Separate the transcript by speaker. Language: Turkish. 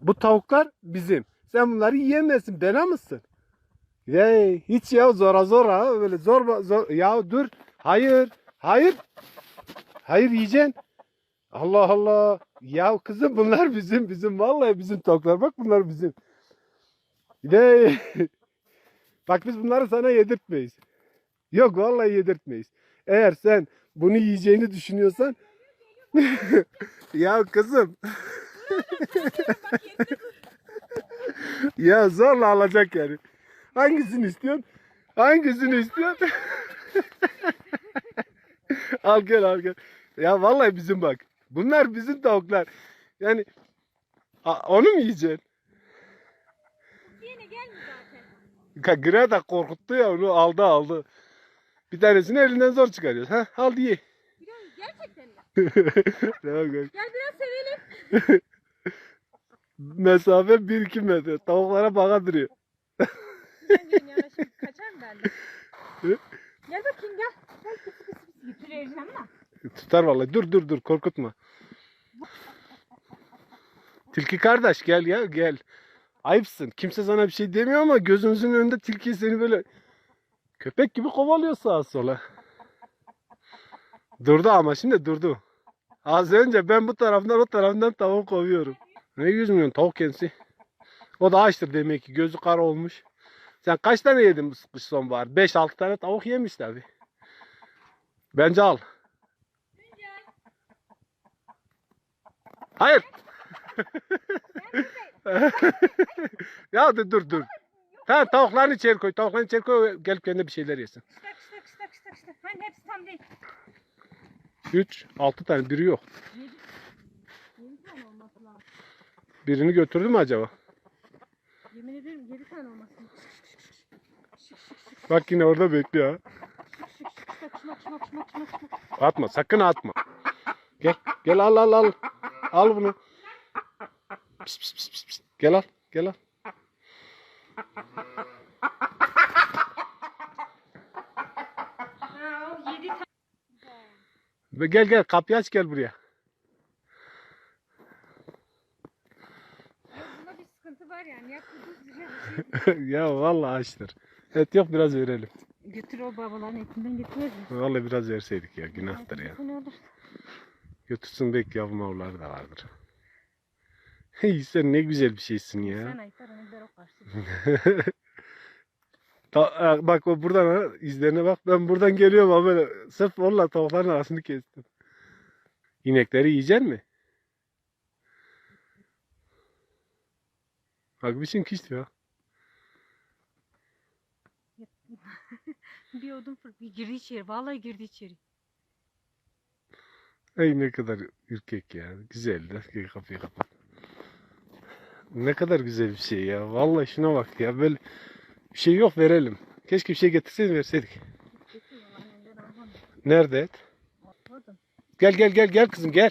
Speaker 1: Bu tavuklar bizim. Sen bunları yiyemezsin. Bela mısın? Hey, hiç ya zora zora böyle zor zor ya dur. Hayır. Hayır. Hayır yiyeceksin. Allah Allah. Ya kızım bunlar bizim bizim vallahi bizim tavuklar. Bak bunlar bizim. Hey. Bak biz bunları sana yedirtmeyiz. Yok vallahi yedirtmeyiz. Eğer sen bunu yiyeceğini düşünüyorsan ya kızım ya zorla alacak yani. Hangisini istiyorsun? Hangisini istiyorsun? al gel al gel. Ya vallahi bizim bak. Bunlar bizim tavuklar. Yani onu mu yiyeceksin?
Speaker 2: Yine gelmiyor zaten.
Speaker 1: Da korkuttu ya onu aldı aldı. Bir tanesini elinden zor çıkarıyoruz. Ha, al ye.
Speaker 2: Gerçekten mi?
Speaker 1: Gel
Speaker 2: biraz sevelim.
Speaker 1: Mesafe 1-2 metre. Tavuklara baka duruyor.
Speaker 2: Ben diyorum ya şimdi kaçar mı benden? Gel bakayım gel. Gel. Götüreceğim ama.
Speaker 1: Tutar vallahi. Dur dur dur korkutma. Tilki kardeş gel ya gel. Ayıpsın. Kimse sana bir şey demiyor ama gözümüzün önünde tilki seni böyle köpek gibi kovalıyor sağa sola. Durdu ama şimdi durdu. Az önce ben bu taraftan o taraftan tavuk kovuyorum. Ne 100 milyon tavuk kendisi. O da açtır demek ki gözü kara olmuş. Sen kaç tane yedin bu kış sonbahar? 5-6 tane tavuk yemiş tabi. Bence al. Hayır. ya dur dur dur. Tamam tavuklarını içeri koy. Tavuklarını içeri koy. Gelip kendine bir şeyler yesin.
Speaker 2: Kışta kışta kışta kışta kışta. Hani hepsi tam değil.
Speaker 1: 3, 6 tane biri yok. Birini götürdü mü acaba?
Speaker 2: Yemin ederim 7 tane olmasın.
Speaker 1: Bak yine orada bekliyor. Atma sakın atma. Gel gel al al al. Al bunu. Pis, pis, pis, pis. Gel al gel al. Ve gel gel kapıyı aç gel buraya.
Speaker 2: Sıkıntı var yani. Ya kuduz
Speaker 1: ya vallahi açtır. Et yok biraz verelim.
Speaker 2: Götür o babaların etinden getirmez mi?
Speaker 1: Vallahi biraz verseydik ya günahtır ya. Götürsün belki yavru avları da vardır. Hey sen ne güzel bir şeysin
Speaker 2: Sen
Speaker 1: ya.
Speaker 2: ayıplar onu ver o karşı.
Speaker 1: Ta- e, bak o buradan ha, izlerine bak. Ben buradan geliyorum ama böyle sırf onunla tavukların arasını kestim. İnekleri yiyecek mi? Bak bizim kişi ya.
Speaker 2: bir odun fır. Bir girdi içeri. Vallahi girdi içeri.
Speaker 1: Ay ne kadar ürkek ya. Güzel de. Kapıyı kapat. Ne kadar güzel bir şey ya. Vallahi şuna bak ya. Böyle bir şey yok verelim. Keşke bir şey getirseydin verseydik. Nerede et? Gel gel gel gel kızım gel.